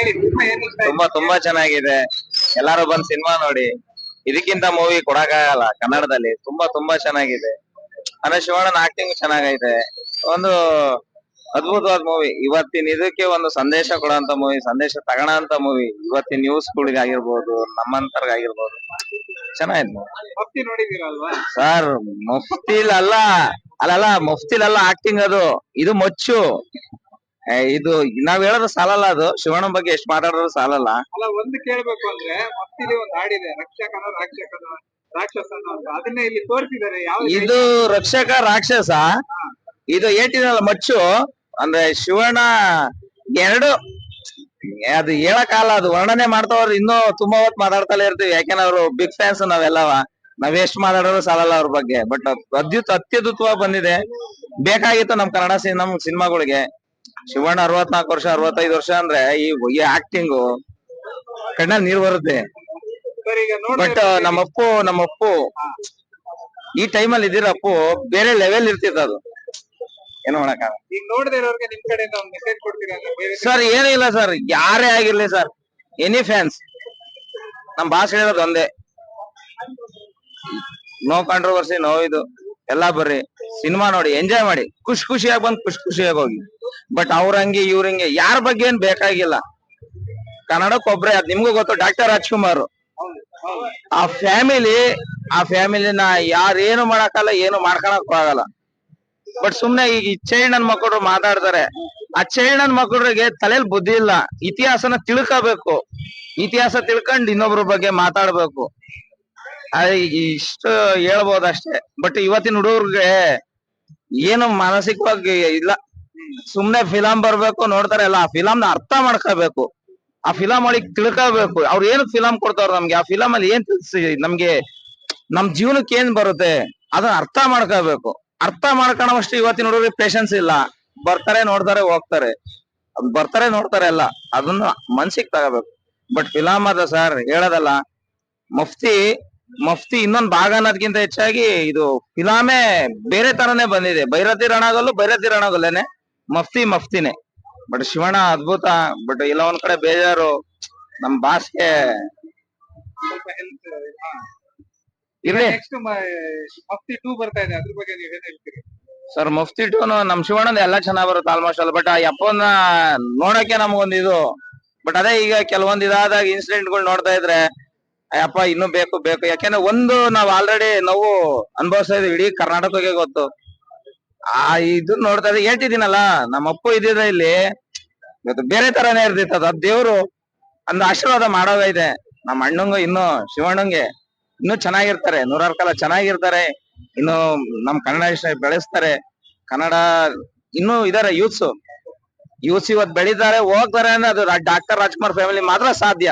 ಹೇಳಿ ತುಂಬಾ ತುಂಬಾ ತುಂಬಾ ಚೆನ್ನಾಗಿದೆ. ಎಲ್ಲಾರು ಬಂದ್ ಸಿನಿಮಾ ನೋಡಿ. ಇದಕ್ಕಿಂತ ಮೂವಿ ಕೊಡಕ್ಕಾಗಲ್ಲ ಕನ್ನಡದಲ್ಲಿ. ತುಂಬಾ ತುಂಬಾ ಚೆನ್ನಾಗಿದೆ. ಅಂದ್ರೆ ಶಿವಣ್ಣನ ಆಕ್ಟಿಂಗ್ ಚೆನ್ನಾಗೈತೆ. ಒಂದು ಅದ್ಭುತವಾದ ಮೂವಿ ಇವತ್ತಿನ ಇದಕ್ಕೆ ಒಂದು ಸಂದೇಶ ಕೊಡೋಂತ ಮೂವಿ ಸಂದೇಶ ತಗೋಣ ಅಂತ ಮೂವಿ ಇವತ್ತಿನ ನ್ಯೂಸ್ ಆಗಿರ್ಬೋದು ನಮ್ಮಂತರ್ಗಾಗಿರ್ಬೋದು. ಚೆನ್ನಾಗಿದೆ ಭಕ್ತಿ ನೋಡಿದಿರಲ್ವಾ ಸರ್ ಮುಫ್ತಿಲ್ ಅಲ್ಲ ಅಲ್ಲಲ್ಲ ಮುಫ್ತಿಲ್ ಅಲ್ಲ ಆಕ್ಟಿಂಗ್ ಅದು. ಇದು ಮೊಚ್ಚು. ಏ, ಇದು ನಾವ್ ಹೇಳೋದು ಸಾಲಲ್ಲ ಅದು. ಶಿವಣ್ಣ ಬಗ್ಗೆ ಎಷ್ಟ್ ಮಾತಾಡೋದು ಸಾಲಲ್ಲ. ಅಲ್ಲ ಒಂದು ಕೇಳ್ಬೇಕು ಅಂದ್ರೆ ಮತ್ತಿಲ್ಲಿ ಒಂದು ಹಾಡಿದೆ ರಕ್ಷಕನ ರಾಕ್ಷಕನ ರಾಕ್ಷಸನ ಅಂತ. ಅದನ್ನೇ ಇಲ್ಲಿ ತೋರಿಸಿದ್ದಾರೆ ಯಾವ ಇದು ರಕ್ಷಕ ರಾಕ್ಷಸ ಇದು ಏಟಿನಲ್ಲ ಮಚ್ಚು ಅಂದ್ರೆ ಶಿವಣ್ಣ ಎರಡು ಅದು ಹೇಳಕಾಲ ಅದು ವರ್ಣನೆ ಮಾಡ್ತಾವ್ರು ಇನ್ನೂ ತುಂಬಾ ಹೊತ್ತು ಮಾತಾಡ್ತಲೇ ಇರ್ತೀವಿ. ಯಾಕೆಂದ್ರೆ ಅವ್ರು ಬಿಗ್ ಫ್ಯಾನ್ಸ್ ನಾವೆಲ್ಲವ ನಾವ್ ಎಷ್ಟ್ ಮಾತಾಡೋದು ಸಾಲಲ್ಲ ಅವ್ರ ಬಗ್ಗೆ. ಬಟ್ ಅದ್ಯುತ್ ಅತ್ಯದ್ಭುತವಾಗಿ ಬಂದಿದೆ. ಬೇಕಾಗಿತ್ತು ನಮ್ ಕನ್ನಡ ಸಿನ್- ನಮ್ ಸಿನಿಮಾಗಳಿಗೆ. ಶಿವಣ್ಣ ಅರವತ್ನಾಲ್ಕು ವರ್ಷ ಅರವತ್ತೈದು ವರ್ಷ ಅಂದ್ರೆ ಈ ಆಕ್ಟಿಂಗ್ ಕಣ್ಣಲ್ಲಿ ನೀರ್ ಬರುತ್ತೆ. ಬಟ್ ನಮ್ಮಪ್ಪು ನಮ್ಮಪ್ಪು ನಮ್ಮ ಅಪ್ಪು ಈ ಟೈಮಲ್ಲಿ ಇದ್ದೀರ ಅಪ್ಪು ಬೇರೆ ಲೆವೆಲ್ ಇರ್ತಿತ್ತು ಅದು. ಏನು ಮಾಡಕ ಸರ್ ಏನಿಲ್ಲ ಇಲ್ಲ ಸರ್ ಯಾರೇ ಆಗಿರ್ಲಿ ಸರ್ ಎನಿ ಫ್ಯಾನ್ಸ್ ನಮ್ ಭಾಷೆ ಹೇಳೋದು ಒಂದೇ. ನೋ ಕಾಂಟ್ರವರ್ಸಿ ನೋ ಇದು. ಎಲ್ಲಾ ಬರ್ರಿ. ಸಿನಿಮಾ ನೋಡಿ ಎಂಜಾಯ್ ಮಾಡಿ. ಖುಷಿ ಖುಷಿಯಾಗಿ ಬಂದ್ ಖುಷಿ ಖುಷಿಯಾಗಿ ಹೋಗಿ. ಬಟ್ ಅವ್ರಂಗೆ ಇವ್ರಂಗೆ ಯಾರ ಬಗ್ಗೆ ಏನ್ ಬೇಕಾಗಿಲ್ಲ. ಕನ್ನಡಕ್ಕೊಬ್ರೆ ಅದ್ ನಿಮ್ಗೂ ಗೊತ್ತು, ಡಾಕ್ಟರ್ ರಾಜ್ಕುಮಾರ್. ಆ ಫ್ಯಾಮಿಲಿ, ಆ ಫ್ಯಾಮಿಲಿನ ಯಾರೇನು ಮಾಡಕ್ಕಲ್ಲ, ಏನು ಮಾಡ್ಕೊಳಕ್ ಆಗಲ್ಲ. ಬಟ್ ಸುಮ್ನೆ ಈಗ ಚೈಲ್ಡ್ ಮಕ್ಕಳು ಮಾತಾಡ್ತಾರೆ. ಆ ಚೈಲ್ಡ್ ಮಕ್ಕಳಿಗೆ ತಲೆಯಲ್ಲಿ ಬುದ್ಧಿ ಇಲ್ಲ. ಇತಿಹಾಸನ ತಿಳ್ಕೋಬೇಕು. ಇತಿಹಾಸ ತಿಳ್ಕೊಂಡ್ ಇನ್ನೊಬ್ರ ಬಗ್ಗೆ ಮಾತಾಡ್ಬೇಕು. ಇಷ್ಟು ಹೇಳ್ಬೋದಷ್ಟೇ. ಬಟ್ ಇವತ್ತಿನ ಹುಡುಗರ್ಗೆ ಏನು ಮಾನಸಿಕವಾಗಿ ಇಲ್ಲ. ಸುಮ್ನೆ ಫಿಲಂ ಬರ್ಬೇಕು ನೋಡ್ತಾರೆ, ಅಲ್ಲ, ಆ ಫಿಲಂನ ಅರ್ಥ ಮಾಡ್ಕೋಬೇಕು. ಆ ಫಿಲಂ ಒಳಗೆ ತಿಳ್ಕೋಬೇಕು ಅವ್ರು ಏನು ಫಿಲಂ ಕೊಡ್ತಾವ್ರ ನಮ್ಗೆ? ಆ ಫಿಲಂ ಅಲ್ಲಿ ಏನ್ ತಿಳಿಸಿ, ನಮ್ಗೆ ನಮ್ ಜೀವನಕ್ಕೆ ಏನ್ ಬರುತ್ತೆ? ಅದನ್ನ ಅರ್ಥ ಮಾಡ್ಕೋಬೇಕು. ಅರ್ಥ ಮಾಡ್ಕೊಳವಷ್ಟು ಇವತ್ತಿನ ಹುಡುಗರಿಗೆ ಪೇಷನ್ಸ್ ಇಲ್ಲ. ಬರ್ತಾರೆ, ನೋಡ್ತಾರೆ, ಹೋಗ್ತಾರೆ. ಬರ್ತಾರೆ, ನೋಡ್ತಾರೆ ಅಲ್ಲ ಅದನ್ನ ಮನ್ಸಿಗೆ ತಗೋಬೇಕು. ಬಟ್ ಫಿಲಂ ಅದ ಸರ್ ಹೇಳೋದಲ್ಲ, ಮಫ್ತಿ ಮಫ್ತಿ ಇನ್ನೊಂದ್ ಭಾಗ ಅನ್ನೋದ್ಕಿಂತ ಹೆಚ್ಚಾಗಿ ಇದು ಫಿಲಾಮೇ ಬೇರೆ ತರನೇ ಬಂದಿದೆ. ಬೈರತಿ ರಣಾಗಲ್ಲು ಬೈರತಿ ರಣಗಲ್ಲೇನೆ. ಮಫ್ತಿ ಮಫ್ತಿನೇ. ಬಟ್ ಶಿವಣ್ಣ ಅದ್ಭುತ ಬಟ್ ಇಲ್ಲ ಒಂದ್ ಕಡೆ ಬೇಜಾರು. ನಮ್ ಭಾಷೆ ಇರ್ಲಿ. ನೆಕ್ಸ್ಟ್ ಭಕ್ತಿ ಟೂ ಬರ್ತಾ ಇದೆ ಅದ್ರ ಬಗ್ಗೆ ನೀವೇನ್ ಹೇಳ್ತೀರಿ? ಸರ್ ಮುಫ್ತಿ ಟೂನು ನಮ್ ಶಿವಣ್ಣ ಎಲ್ಲಾ ಚೆನ್ನಾಗ್ ಬರುತ್ತೆ ಆಲ್ಮೋಸ್ಟ್ ಅಲ್ಲ ಬಟ್ ಆ ಯಪ್ಪನ ನೋಡಕ್ಕೆ ನಮ್ಗೊಂದ್ ಇದು. ಬಟ್ ಅದೇ ಈಗ ಕೆಲವೊಂದ್ ಇದಾದಾಗ ಇನ್ಸಿಡೆಂಟ್ಗಳು ನೋಡ್ತಾ ಇದ್ರೆ ಅಯ್ಯಪ್ಪ ಇನ್ನು ಇನ್ನೂ ಬೇಕು ಬೇಕು. ಯಾಕೆಂದ್ರೆ ಒಂದು ನಾವ್ ಆಲ್ರೆಡಿ ನಾವು ಅನುಭವಿಸ್ತಾ ಇದೀವಿ ಇಡೀ ಕರ್ನಾಟಕಕ್ಕೆ ಗೊತ್ತು. ಆ, ಇದು ನೋಡ್ತಾ ಇದ್ದೆ, ಹೇಳ್ತಿದ್ದೀನಲ್ಲ, ನಮ್ಮ ಅಪ್ಪು ಇದ್ದಿದ್ರೆ ಇಲ್ಲಿ ಇವತ್ತು ಬೇರೆ ತರಾನೇ ಇರ್ತಿತ್ತು ಅದು. ಅದ್ ದೇವ್ರು ಅಂದ್ ಆಶೀರ್ವಾದ ಮಾಡೋದೈತೆ ನಮ್ಮ ಅಣ್ಣಂಗು ಇನ್ನು, ಶಿವಣ್ಣಂಗೆ ಇನ್ನು ಚೆನ್ನಾಗಿರ್ತಾರೆ. ನೂರಾರು ಕಾಲ ಚೆನ್ನಾಗಿರ್ತಾರೆ. ಇನ್ನು ನಮ್ ಕನ್ನಡ ಬೆಳೆಸ್ತಾರೆ. ಕನ್ನಡ ಇನ್ನು ಇದಾರೆ ಯೂತ್ಸ್ ಯೂತ್ಸ್ ಇವತ್ ಬೆಳಿತಾರೆ, ಹೋಗ್ತಾರೆ ಅಂದ್ರೆ ಅದು ಡಾಕ್ಟರ್ ರಾಜ್ಕುಮಾರ್ ಫ್ಯಾಮಿಲಿ ಮಾತ್ರ ಸಾಧ್ಯ.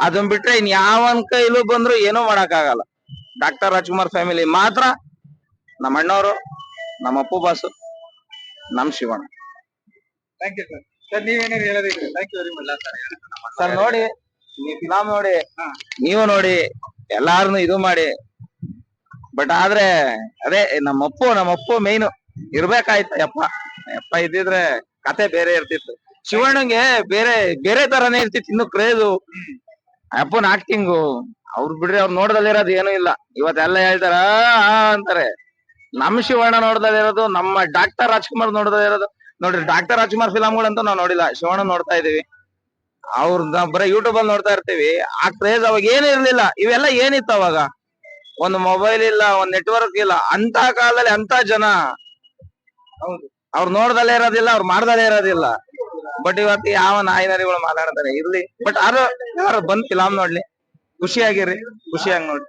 ಅದನ್ ಬಿಟ್ರೆ ಇನ್ ಯಾವನ್ ಕೈಲೂ ಬಂದ್ರು ಏನೂ ಮಾಡಕ್ ಆಗಲ್ಲ ಡಾಕ್ಟರ್ ರಾಜ್ಕುಮಾರ್ ಫ್ಯಾಮಿಲಿ ಮಾತ್ರ, ನಮ್ಮ ಅಣ್ಣವರು ನಮ್ಮ ಅಪ್ಪು ಬಾಸು ನಮ್ Shivanna. Thank you sir sir ಹೇಳೋದಿದ್ರೆ thank you very much sir ನೋಡಿ ನೀವು ಫಿಲಾಮ್ ನೋಡಿ. ನೀವು ನೋಡಿ ಎಲ್ಲಾರನು ಇದು ಮಾಡಿ. ಬಟ್ ಆದ್ರೆ ಅದೇ ನಮ್ಮ ಅಪ್ಪು ನಮ್ಮ ಅಪ್ಪು ಮೇನ್ ಇರ್ಬೇಕಾಯ್ತು ಯಪ್ಪ ಯಪ್ಪ ಇದ್ದಿದ್ರೆ ಕತೆ ಬೇರೆ ಇರ್ತಿತ್ತು. ಶಿವಣ್ಣಂಗೆ ಬೇರೆ ಬೇರೆ ತರಾನೇ ಇರ್ತಿತ್ತು ಇನ್ನು ಕ್ರೇಜು ಅಪ್ಪನ ಆಕ್ಟಿಂಗು ಅವ್ರು ಬಿಡ್ರಿ ಅವ್ರು ನೋಡ್ದಲ್ಲಿರೋದು ಏನೂ ಇಲ್ಲ. ಇವತ್ತೆಲ್ಲ ಹೇಳ್ತಾರ ಅಂತಾರೆ. ನಮ್ ಶಿವಣ್ಣ ನೋಡ್ದಲ್ಲಿರೋದು ನಮ್ಮ ಡಾಕ್ಟರ್ ರಾಜ್ಕುಮಾರ್ ನೋಡ್ದಲ್ಲಿರೋದು ನೋಡ್ರಿ, ಡಾಕ್ಟರ್ ರಾಜ್ಕುಮಾರ್ ಫಿಲಂಗಳಂತೂ ನಾವು ನೋಡಿಲ್ಲ, ಶಿವಣ್ಣ ನೋಡ್ತಾ ಇದೀವಿ. ಅವ್ರ ಬರೀ ಯೂಟ್ಯೂಬ್ ಅಲ್ಲಿ ನೋಡ್ತಾ ಇರ್ತೀವಿ. ಆ ಕ್ರೇಜ್ ಅವಾಗ ಏನು ಇರ್ಲಿಲ್ಲ, ಇವೆಲ್ಲ ಏನಿತ್ತು ಅವಾಗ? ಒಂದು ಮೊಬೈಲ್ ಇಲ್ಲ, ಒಂದ್ ನೆಟ್ವರ್ಕ್ ಇಲ್ಲ ಅಂತ ಕಾಲದಲ್ಲಿ ಅಂತ ಜನ. ಅವ್ರು ನೋಡ್ದಲ್ಲೇ ಇರೋದಿಲ್ಲ, ಅವ್ರು ಮಾಡ್ದಲ್ಲೇ ಇರೋದಿಲ್ಲ. ಬಟ್ ಇವತ್ತು ಯಾವ ನಾಯಿನರಿಗಳು ಮಾತಾಡ್ತಾರೆ? ಇರ್ಲಿ. ಬಟ್ ಯಾರು ಯಾರು ಬಂದ್ ಫಿಲಾಮ್ ನೋಡ್ಲಿ. ಖುಷಿಯಾಗಿರಿ. ಖುಷಿಯಾಗಿ ನೋಡಿ